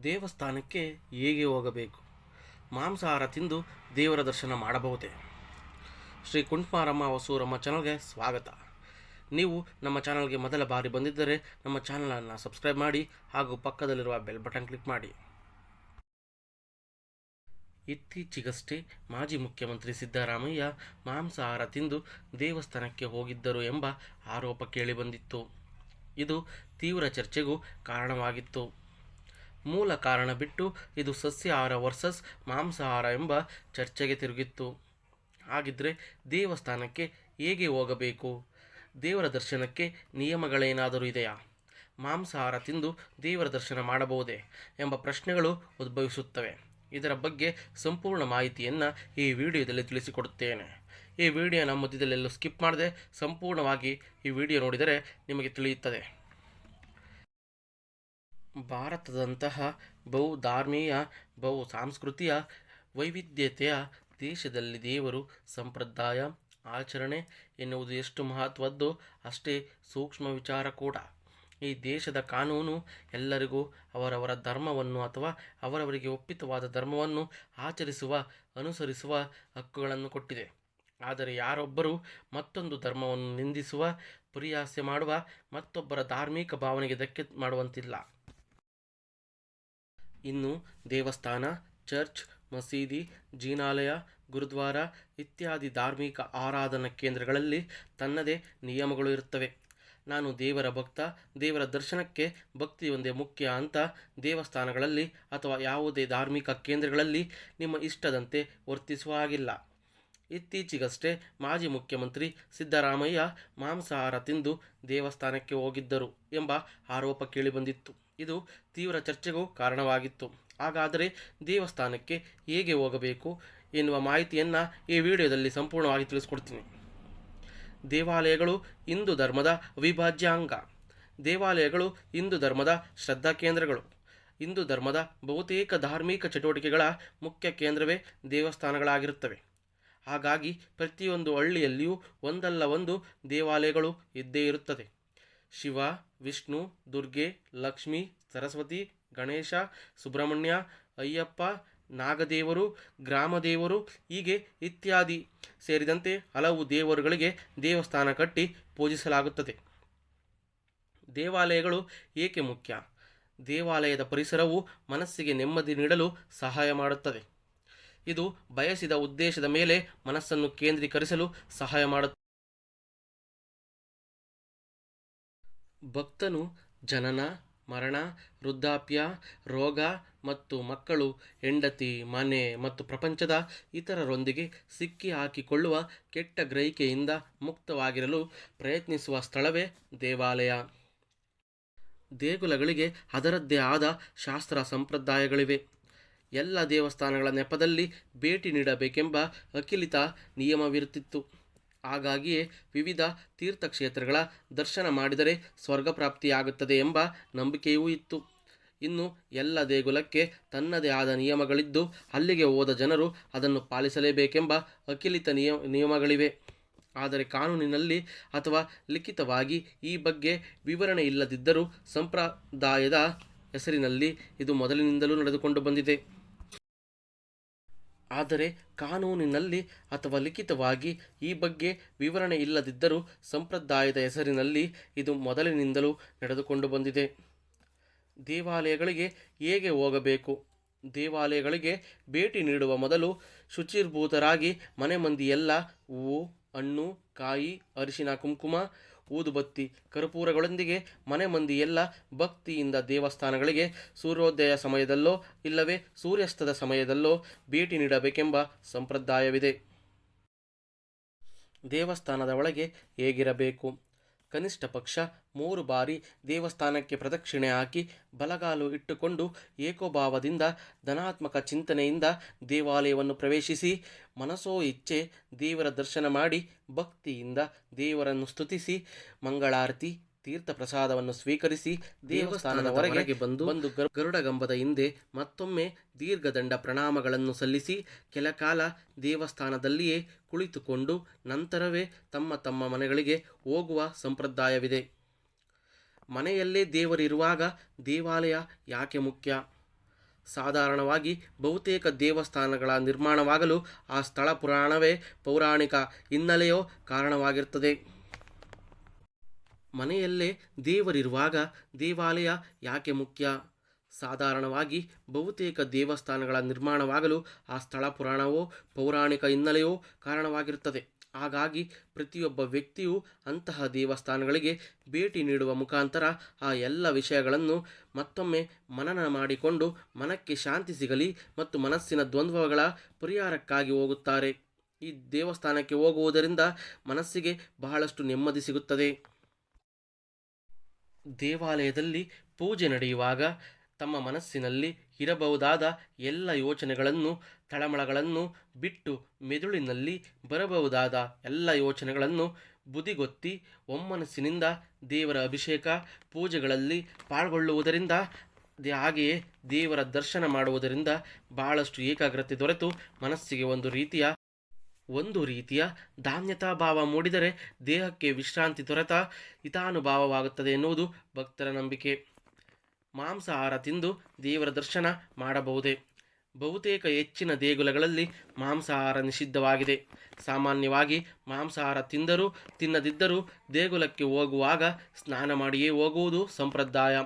ದೇವಸ್ಥಾನಕ್ಕೆ ಹೇಗೆ ಹೋಗಬೇಕು? ಮಾಂಸಾಹಾರ ತಿಂದು ದೇವರ ದರ್ಶನ ಮಾಡಬಹುದೇ? ಶ್ರೀ ಕುಂಟ್ಮಾರಮ್ಮ ವಸೂರಮ್ಮ ಚಾನಲ್ಗೆ ಸ್ವಾಗತ. ನೀವು ನಮ್ಮ ಚಾನಲ್ಗೆ ಮೊದಲ ಬಾರಿ ಬಂದಿದ್ದರೆ ನಮ್ಮ ಚಾನಲನ್ನು ಸಬ್ಸ್ಕ್ರೈಬ್ ಮಾಡಿ ಹಾಗೂ ಪಕ್ಕದಲ್ಲಿರುವ ಬೆಲ್ ಬಟನ್ ಕ್ಲಿಕ್ ಮಾಡಿ. ಇತ್ತೀಚೆಗಷ್ಟೇ ಮಾಜಿ ಮುಖ್ಯಮಂತ್ರಿ ಸಿದ್ದರಾಮಯ್ಯ ಮಾಂಸಾಹಾರ ತಿಂದು ದೇವಸ್ಥಾನಕ್ಕೆ ಹೋಗಿದ್ದರು ಎಂಬ ಆರೋಪ ಕೇಳಿಬಂದಿತ್ತು ಇದು ತೀವ್ರ ಚರ್ಚೆಗೂ ಕಾರಣವಾಗಿತ್ತು. ಮೂಲ ಕಾರಣ ಬಿಟ್ಟು ಇದು ಸಸ್ಯಾಹಾರ ವರ್ಸಸ್ ಮಾಂಸಾಹಾರ ಎಂಬ ಚರ್ಚೆಗೆ ತಿರುಗಿತ್ತು. ಹಾಗಿದ್ರೆ ದೇವಸ್ಥಾನಕ್ಕೆ ಹೇಗೆ ಹೋಗಬೇಕು? ದೇವರ ದರ್ಶನಕ್ಕೆ ನಿಯಮಗಳೇನಾದರೂ ಇದೆಯಾ? ಮಾಂಸಾಹಾರ ತಿಂದು ದೇವರ ದರ್ಶನ ಮಾಡಬಹುದೇ ಎಂಬ ಪ್ರಶ್ನೆಗಳು ಉದ್ಭವಿಸುತ್ತವೆ. ಇದರ ಬಗ್ಗೆ ಸಂಪೂರ್ಣ ಮಾಹಿತಿಯನ್ನು ಈ ವಿಡಿಯೋದಲ್ಲಿ ತಿಳಿಸಿಕೊಡುತ್ತೇನೆ. ಈ ವಿಡಿಯೋನ ಮಧ್ಯದಲ್ಲೆಲ್ಲೂ ಸ್ಕಿಪ್ ಮಾಡದೆ ಸಂಪೂರ್ಣವಾಗಿ ಈ ವಿಡಿಯೋ ನೋಡಿದರೆ ನಿಮಗೆ ತಿಳಿಯುತ್ತದೆ. ಭಾರತದಂತಹ ಬಹು ಧಾರ್ಮೀಯ ಬಹು ಸಾಂಸ್ಕೃತಿಯ ವೈವಿಧ್ಯತೆಯ ದೇಶದಲ್ಲಿ ದೇವರು ಸಂಪ್ರದಾಯ, ಆಚರಣೆ ಎನ್ನುವುದು ಎಷ್ಟು ಮಹತ್ವದ್ದೋ ಅಷ್ಟೇ ಸೂಕ್ಷ್ಮ ವಿಚಾರ ಕೂಡ. ಈ ದೇಶದ ಕಾನೂನು ಎಲ್ಲರಿಗೂ ಅವರವರ ಧರ್ಮವನ್ನು ಅಥವಾ ಅವರವರಿಗೆ ಒಪ್ಪಿತವಾದ ಧರ್ಮವನ್ನು ಆಚರಿಸುವ, ಅನುಸರಿಸುವ ಹಕ್ಕುಗಳನ್ನು ಕೊಟ್ಟಿದೆ. ಆದರೆ ಯಾರೊಬ್ಬರು ಮತ್ತೊಂದು ಧರ್ಮವನ್ನು ನಿಂದಿಸುವ, ಪರಿಹಾಸ್ಯ ಮಾಡುವ ಮತ್ತೊಬ್ಬರ ಧಾರ್ಮಿಕ ಭಾವನೆಗೆ ಧಕ್ಕೆ ಮಾಡುವಂತಿಲ್ಲ. ಇನ್ನು ದೇವಸ್ಥಾನ, ಚರ್ಚ್, ಮಸೀದಿ, ಜಿನಾಲಯ, ಗುರುದ್ವಾರ ಇತ್ಯಾದಿ ಧಾರ್ಮಿಕ ಆರಾಧನಾ ಕೇಂದ್ರಗಳಲ್ಲಿ ತನ್ನದೇ ನಿಯಮಗಳು ಇರುತ್ತವೆ. ನಾನು ದೇವರ ಭಕ್ತ, ದೇವರ ದರ್ಶನಕ್ಕೆ ಭಕ್ತಿ ಒಂದೇ ಮುಖ್ಯ ಅಂತ ದೇವಸ್ಥಾನಗಳಲ್ಲಿ ಅಥವಾ ಯಾವುದೇ ಧಾರ್ಮಿಕ ಕೇಂದ್ರಗಳಲ್ಲಿ ನಿಮ್ಮ ಇಷ್ಟದಂತೆ ವರ್ತಿಸುವ ಹಾಗಿಲ್ಲ. ಇತ್ತೀಚೆಗಷ್ಟೇ ಮಾಜಿ ಮುಖ್ಯಮಂತ್ರಿ ಸಿದ್ದರಾಮಯ್ಯ ಮಾಂಸಾಹಾರ ತಿಂದು ದೇವಸ್ಥಾನಕ್ಕೆ ಹೋಗಿದ್ದರು ಎಂಬ ಆರೋಪ ಕೇಳಿಬಂದಿತ್ತು. ಇದು ತೀವ್ರ ಚರ್ಚೆಗೂ ಕಾರಣವಾಗಿತ್ತು. ಹಾಗಾದರೆ ದೇವಸ್ಥಾನಕ್ಕೆ ಹೇಗೆ ಹೋಗಬೇಕು ಎನ್ನುವ ಮಾಹಿತಿಯನ್ನು ಈ ವಿಡಿಯೋದಲ್ಲಿ ಸಂಪೂರ್ಣವಾಗಿ ತಿಳಿಸ್ಕೊಡ್ತೀನಿ. ದೇವಾಲಯಗಳು ಹಿಂದೂ ಧರ್ಮದ ಅವಿಭಾಜ್ಯ ಅಂಗ ದೇವಾಲಯಗಳು ಹಿಂದೂ ಧರ್ಮದ ಶ್ರದ್ಧಾ ಕೇಂದ್ರಗಳು. ಹಿಂದೂ ಧರ್ಮದ ಬಹುತೇಕ ಧಾರ್ಮಿಕ ಚಟುವಟಿಕೆಗಳ ಮುಖ್ಯ ಕೇಂದ್ರವೇ ದೇವಸ್ಥಾನಗಳಾಗಿರುತ್ತವೆ. ಹಾಗಾಗಿ ಪ್ರತಿಯೊಂದು ಹಳ್ಳಿಯಲ್ಲಿಯೂ ಒಂದಲ್ಲ ಒಂದು ದೇವಾಲಯಗಳು ಇದ್ದೇ ಇರುತ್ತದೆ. ಶಿವ, ವಿಷ್ಣು, ದುರ್ಗೆ, ಲಕ್ಷ್ಮಿ, ಸರಸ್ವತಿ, ಗಣೇಶ, ಸುಬ್ರಹ್ಮಣ್ಯ, ಅಯ್ಯಪ್ಪ, ನಾಗದೇವರು, ಗ್ರಾಮದೇವರು ಹೀಗೆ ಇತ್ಯಾದಿ ಸೇರಿದಂತೆ ಹಲವು ದೇವರುಗಳಿಗೆ ದೇವಸ್ಥಾನ ಕಟ್ಟಿ ಪೂಜಿಸಲಾಗುತ್ತದೆ. ದೇವಾಲಯಗಳು ಏಕೆ ಮುಖ್ಯ? ದೇವಾಲಯದ ಪರಿಸರವು ಮನಸ್ಸಿಗೆ ನೆಮ್ಮದಿ ನೀಡಲು ಸಹಾಯ ಮಾಡುತ್ತದೆ. ಇದು ಬಯಸಿದ ಉದ್ದೇಶದ ಮೇಲೆ ಮನಸ್ಸನ್ನು ಕೇಂದ್ರೀಕರಿಸಲು ಸಹಾಯ ಮಾಡುತ್ತದೆ ಭಕ್ತನು ಜನನ, ಮರಣ, ವೃದ್ಧಾಪ್ಯ, ರೋಗ ಮತ್ತು ಮಕ್ಕಳು, ಹೆಂಡತಿ, ಮನೆ ಮತ್ತು ಪ್ರಪಂಚದ ಇತರರೊಂದಿಗೆ ಸಿಕ್ಕಿ ಹಾಕಿಕೊಳ್ಳುವ ಕೆಟ್ಟ ಗ್ರಹಿಕೆಯಿಂದ ಮುಕ್ತವಾಗಿರಲು ಪ್ರಯತ್ನಿಸುವ ಸ್ಥಳವೇ ದೇವಾಲಯ. ದೇಗುಲಗಳಿಗೆ ಅದರದ್ದೇ ಆದ ಶಾಸ್ತ್ರ ಸಂಪ್ರದಾಯಗಳಿವೆ. ಎಲ್ಲ ದೇವಸ್ಥಾನಗಳ ನೆಪದಲ್ಲಿ ಭೇಟಿ ನೀಡಬೇಕೆಂಬ ಅಖಿಲಿತ ನಿಯಮವಿರುತ್ತಿತ್ತು. ಹಾಗಾಗಿಯೇ ವಿವಿಧ ತೀರ್ಥಕ್ಷೇತ್ರಗಳ ದರ್ಶನ ಮಾಡಿದರೆ ಸ್ವರ್ಗ ಪ್ರಾಪ್ತಿಯಾಗುತ್ತದೆ ಎಂಬ ನಂಬಿಕೆಯೂ ಇತ್ತು. ಇನ್ನು ಎಲ್ಲ ದೇಗುಲಕ್ಕೆ ತನ್ನದೇ ಆದ ನಿಯಮಗಳಿದ್ದು ಅಲ್ಲಿಗೆ ಹೋದ ಜನರು ಅದನ್ನು ಪಾಲಿಸಲೇಬೇಕೆಂಬ ಅಖಿಲಿತ ನಿಯಮ, ನಿಯಮಗಳಿವೆ. ಆದರೆ ಕಾನೂನಿನಲ್ಲಿ ಅಥವಾ ಲಿಖಿತವಾಗಿ ಈ ಬಗ್ಗೆ ವಿವರಣೆ ಇಲ್ಲದಿದ್ದರೂ ಸಂಪ್ರದಾಯದ ಹೆಸರಿನಲ್ಲಿ ಇದು ಮೊದಲಿನಿಂದಲೂ ನಡೆದುಕೊಂಡು ಬಂದಿದೆ. ಆದರೆ ಕಾನೂನಿನಲ್ಲಿ ಅಥವಾ ಲಿಖಿತವಾಗಿ ಈ ಬಗ್ಗೆ ವಿವರಣೆ ಇಲ್ಲದಿದ್ದರೂ ಸಂಪ್ರದಾಯದ ಹೆಸರಿನಲ್ಲಿ ಇದು ಮೊದಲಿನಿಂದಲೂ ನಡೆದುಕೊಂಡು ಬಂದಿದೆ. ದೇವಾಲಯಗಳಿಗೆ ಹೇಗೆ ಹೋಗಬೇಕು? ದೇವಾಲಯಗಳಿಗೆ ಭೇಟಿ ನೀಡುವ ಮೊದಲು ಶುಚಿರ್ಭೂತರಾಗಿ ಮನೆ ಮಂದಿಯೆಲ್ಲ ಹೂವು ಹಣ್ಣು, ಕಾಯಿ, ಅರಿಶಿನ, ಕುಂಕುಮ ಊದುಬತ್ತಿ ಕರ್ಪೂರಗಳೊಂದಿಗೆ ಮನೆ ಮಂದಿ ಎಲ್ಲ ಭಕ್ತಿಯಿಂದ ದೇವಸ್ಥಾನಗಳಿಗೆ ಸೂರ್ಯೋದಯ ಸಮಯದಲ್ಲೋ ಇಲ್ಲವೇ ಸೂರ್ಯಾಸ್ತದ ಸಮಯದಲ್ಲೋ ಭೇಟಿ ನೀಡಬೇಕೆಂಬ ಸಂಪ್ರದಾಯವಿದೆ. ದೇವಸ್ಥಾನದ ಒಳಗೆ ಹೇಗಿರಬೇಕು? ಕನಿಷ್ಠ ಪಕ್ಷ ಮೂರು ಬಾರಿ ದೇವಸ್ಥಾನಕ್ಕೆ ಪ್ರದಕ್ಷಿಣೆ ಹಾಕಿ ಬಲಗಾಲು ಇಟ್ಟುಕೊಂಡು ಏಕೋಭಾವದಿಂದ ಧನಾತ್ಮಕ ಚಿಂತನೆಯಿಂದ ದೇವಾಲಯವನ್ನು ಪ್ರವೇಶಿಸಿ ಮನಸೋ ಇಚ್ಛೆ ದೇವರ ದರ್ಶನ ಮಾಡಿ ಭಕ್ತಿಯಿಂದ ದೇವರನ್ನು ಸ್ತುತಿಸಿ ಮಂಗಳಾರತಿ ತೀರ್ಥ ಪ್ರಸಾದವನ್ನು ಸ್ವೀಕರಿಸಿ ದೇವಸ್ಥಾನದ ಹೊರಗೆ ಬಂದು ಒಂದು ಗರುಡಗಂಬದ ಹಿಂದೆ ಮತ್ತೊಮ್ಮೆ ದೀರ್ಘದಂಡ ಪ್ರಣಾಮಗಳನ್ನು ಸಲ್ಲಿಸಿ ಕೆಲಕಾಲ ದೇವಸ್ಥಾನದಲ್ಲಿಯೇ ಕುಳಿತುಕೊಂಡು ನಂತರವೇ ತಮ್ಮ ತಮ್ಮ ಮನೆಗಳಿಗೆ ಹೋಗುವ ಸಂಪ್ರದಾಯವಿದೆ. ಮನೆಯಲ್ಲೇ ದೇವರಿರುವಾಗ ದೇವಾಲಯ ಯಾಕೆ ಮುಖ್ಯ? ಸಾಧಾರಣವಾಗಿ ಬಹುತೇಕ ದೇವಸ್ಥಾನಗಳ ನಿರ್ಮಾಣವಾಗಲು ಆ ಸ್ಥಳ ಪುರಾಣವೇ ಪೌರಾಣಿಕ ಹಿನ್ನೆಲೆಯೋ ಕಾರಣವಾಗಿರುತ್ತದೆ. ಮನೆಯಲ್ಲೇ ದೇವರಿರುವಾಗ ದೇವಾಲಯ ಯಾಕೆ ಮುಖ್ಯ? ಸಾಧಾರಣವಾಗಿ ಬಹುತೇಕ ದೇವಸ್ಥಾನಗಳ ನಿರ್ಮಾಣವಾಗಲು ಆ ಸ್ಥಳ ಪುರಾಣವೋ ಪೌರಾಣಿಕ ಹಿನ್ನೆಲೆಯೋ ಕಾರಣವಾಗಿರುತ್ತದೆ. ಹಾಗಾಗಿ ಪ್ರತಿಯೊಬ್ಬ ವ್ಯಕ್ತಿಯು ಅಂತಹ ದೇವಸ್ಥಾನಗಳಿಗೆ ಭೇಟಿ ನೀಡುವ ಮುಖಾಂತರ ಆ ಎಲ್ಲ ವಿಷಯಗಳನ್ನು ಮತ್ತೊಮ್ಮೆ ಮನನ ಮಾಡಿಕೊಂಡು ಮನಕ್ಕೆ ಶಾಂತಿ ಸಿಗಲಿ ಮತ್ತು ಮನಸ್ಸಿನ ದ್ವಂದ್ವಗಳ ಪರಿಹಾರಕ್ಕಾಗಿ ಹೋಗುತ್ತಾರೆ. ಈ ದೇವಸ್ಥಾನಕ್ಕೆ ಹೋಗುವುದರಿಂದ ಮನಸ್ಸಿಗೆ ಬಹಳಷ್ಟು ನೆಮ್ಮದಿ ಸಿಗುತ್ತದೆ. ದೇವಾಲಯದಲ್ಲಿ ಪೂಜೆ ನಡೆಯುವಾಗ ತಮ್ಮ ಮನಸ್ಸಿನಲ್ಲಿ ಇರಬಹುದಾದ ಎಲ್ಲ ಯೋಚನೆಗಳನ್ನು, ತಳಮಳಗಳನ್ನು ಬಿಟ್ಟು ಮೆದುಳಿನಲ್ಲಿ ಬರಬಹುದಾದ ಎಲ್ಲ ಯೋಚನೆಗಳನ್ನು ಬುದಿಗೊತ್ತಿ ಒಮ್ಮನಸ್ಸಿನಿಂದ ದೇವರ ಅಭಿಷೇಕ ಪೂಜೆಗಳಲ್ಲಿ ಪಾಲ್ಗೊಳ್ಳುವುದರಿಂದ ಹಾಗೆಯೇ ದೇವರ ದರ್ಶನ ಮಾಡುವುದರಿಂದ ಬಹಳಷ್ಟು ಏಕಾಗ್ರತೆ ದೊರೆತು ಮನಸ್ಸಿಗೆ ಒಂದು ರೀತಿಯ ಒಂದು ರೀತಿಯ ಧಾನ್ಯತಾ ಭಾವ ಮೂಡಿದರೆ ದೇಹಕ್ಕೆ ವಿಶ್ರಾಂತಿ ದೊರೆತ ಹಿತಾನುಭಾವವಾಗುತ್ತದೆ ಎನ್ನುವುದು ಭಕ್ತರ ನಂಬಿಕೆ. ಮಾಂಸಾಹಾರ ತಿಂದು ದೇವರ ದರ್ಶನ ಮಾಡಬಹುದೇ? ಬಹುತೇಕ ಹೆಚ್ಚಿನ ದೇಗುಲಗಳಲ್ಲಿ ಮಾಂಸಾಹಾರ ನಿಷಿದ್ಧವಾಗಿದೆ. ಸಾಮಾನ್ಯವಾಗಿ ಮಾಂಸಾಹಾರ ತಿಂದರೂ, ತಿನ್ನದಿದ್ದರೂ ದೇಗುಲಕ್ಕೆ ಹೋಗುವಾಗ ಸ್ನಾನ ಮಾಡಿಯೇ ಹೋಗುವುದು ಸಂಪ್ರದಾಯ.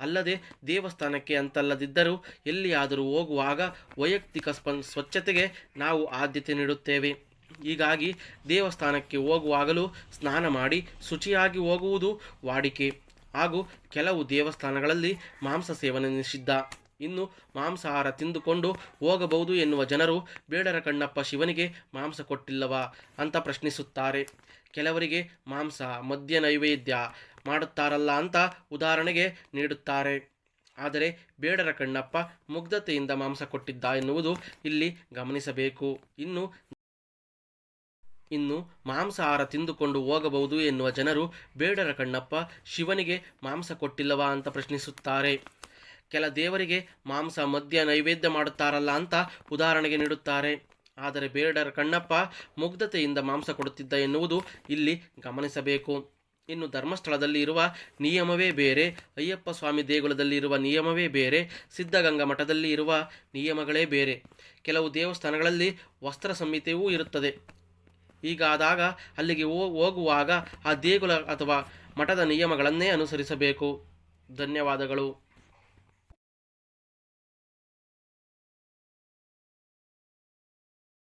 ಅಲ್ಲದೆ ದೇವಸ್ಥಾನಕ್ಕೆ ಅಂತಲ್ಲದಿದ್ದರೂ ಎಲ್ಲಿಯಾದರೂ ಹೋಗುವಾಗ ವೈಯಕ್ತಿಕ ಸ್ಪನ್, ಸ್ವಚ್ಛತೆಗೆ ನಾವು ಆದ್ಯತೆ ನೀಡುತ್ತೇವೆ. ಹೀಗಾಗಿ ದೇವಸ್ಥಾನಕ್ಕೆ ಹೋಗುವಾಗಲೂ ಸ್ನಾನ ಮಾಡಿ ಶುಚಿಯಾಗಿ ಹೋಗುವುದು ವಾಡಿಕೆ. ಹಾಗೂ ಕೆಲವು ದೇವಸ್ಥಾನಗಳಲ್ಲಿ ಮಾಂಸ ಸೇವನೆ ನಿಷಿದ್ಧ. ಇನ್ನು ಮಾಂಸಾಹಾರ ತಿಂದುಕೊಂಡು ಹೋಗಬಹುದು ಎನ್ನುವ ಜನರು ಬೇಡರ ಕಣ್ಣಪ್ಪ ಶಿವನಿಗೆ ಮಾಂಸ ಕೊಟ್ಟಿಲ್ಲವಾ ಅಂತ ಪ್ರಶ್ನಿಸುತ್ತಾರೆ. ಕೆಲವರಿಗೆ ಮಾಂಸ, ಮದ್ಯ ನೈವೇದ್ಯ ಮಾಡುತ್ತಾರಲ್ಲ ಅಂತ ಉದಾಹರಣೆಗೆ ನೀಡುತ್ತಾರೆ. ಆದರೆ ಬೇಡರ ಕಣ್ಣಪ್ಪ ಮುಗ್ಧತೆಯಿಂದ ಮಾಂಸ ಕೊಟ್ಟಿದ್ದ ಎನ್ನುವುದು ಇಲ್ಲಿ ಗಮನಿಸಬೇಕು. ಇನ್ನು ಇನ್ನು ಮಾಂಸಾಹಾರ ತಿಂದುಕೊಂಡು ಹೋಗಬಹುದು ಎನ್ನುವ ಜನರು ಬೇಡರ ಕಣ್ಣಪ್ಪ, ಶಿವನಿಗೆ ಮಾಂಸ ಕೊಟ್ಟಿಲ್ಲವಾ ಅಂತ ಪ್ರಶ್ನಿಸುತ್ತಾರೆ. ಕೆಲ ದೇವರಿಗೆ ಮಾಂಸ ಮದ್ಯ ನೈವೇದ್ಯ ಮಾಡುತ್ತಾರಲ್ಲ ಅಂತ ಉದಾಹರಣೆಗೆ ನೀಡುತ್ತಾರೆ. ಆದರೆ ಬೇಡರ ಕಣ್ಣಪ್ಪ ಮುಗ್ಧತೆಯಿಂದ ಮಾಂಸ ಕೊಡುತ್ತಿದ್ದ ಎನ್ನುವುದು ಇಲ್ಲಿ ಗಮನಿಸಬೇಕು. ಇನ್ನು ಧರ್ಮಸ್ಥಳದಲ್ಲಿ ಇರುವ ನಿಯಮವೇ ಬೇರೆ, ಅಯ್ಯಪ್ಪ ಸ್ವಾಮಿ ದೇಗುಲದಲ್ಲಿ ಇರುವ ನಿಯಮವೇ ಬೇರೆ, ಸಿದ್ಧಗಂಗಾ ಮಠದಲ್ಲಿ ಇರುವ ನಿಯಮಗಳೇ ಬೇರೆ. ಕೆಲವು ದೇವಸ್ಥಾನಗಳಲ್ಲಿ ವಸ್ತ್ರ ಸಂಹಿತೆಯೂ ಇರುತ್ತದೆ. ಹೀಗಾದಾಗ ಅಲ್ಲಿಗೆ ಹೋಗುವಾಗ ಆ ದೇಗುಲ ಅಥವಾ ಮಠದ ನಿಯಮಗಳನ್ನೇ ಅನುಸರಿಸಬೇಕು. ಧನ್ಯವಾದಗಳು.